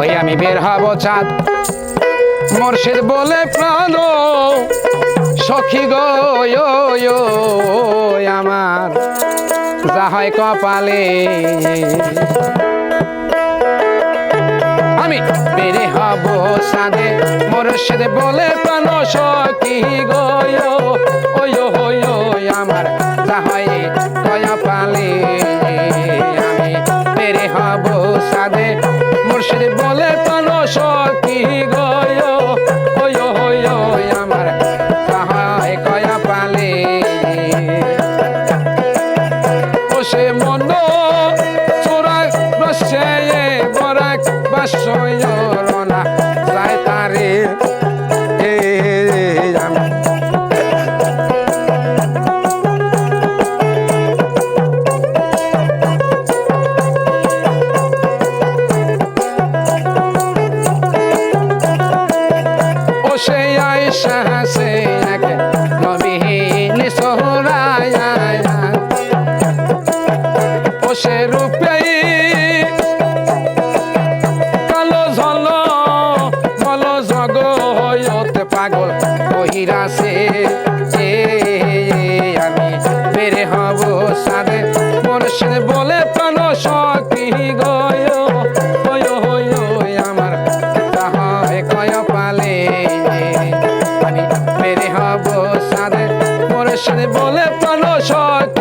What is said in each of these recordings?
ওই আমি বের হব চাঁদ। মুর্শিদ বলে, প্রাণ সখী গো আমার যা হয় কপালে। আমি বেরে হব সাদে মুর্শিদ বলে, প্রাণ সখী গো বাসয়রনা যায় তারে এ পাগল বহিরাছে এ, আমি বেড়ে হব সাদে। মনুষ্য বলে ওয় ওয় আমার তাহায় কয় পালে আমি বেড়ে হব সাদে। মনুষ্য বলে প্রাণ শক্তি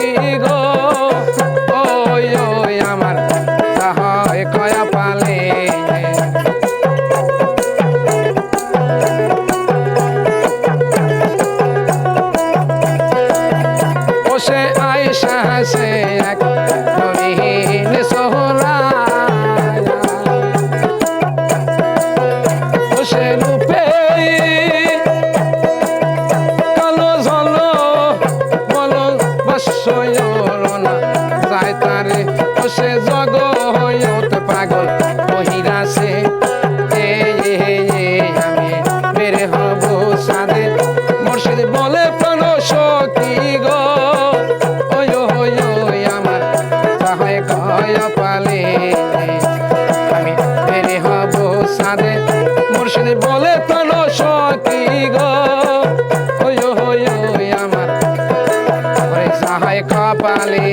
সে জগ হইত পাগল, কহিরা সে আমি হব সাদে। মুর্শিদ বলে, প্রাণ সখী গো, ওই ওই আমার তাহায় কয় পালে। আমি মেরে হব সাদে। মুর্শিদ বলে, প্রাণ সখী হয় কপালে।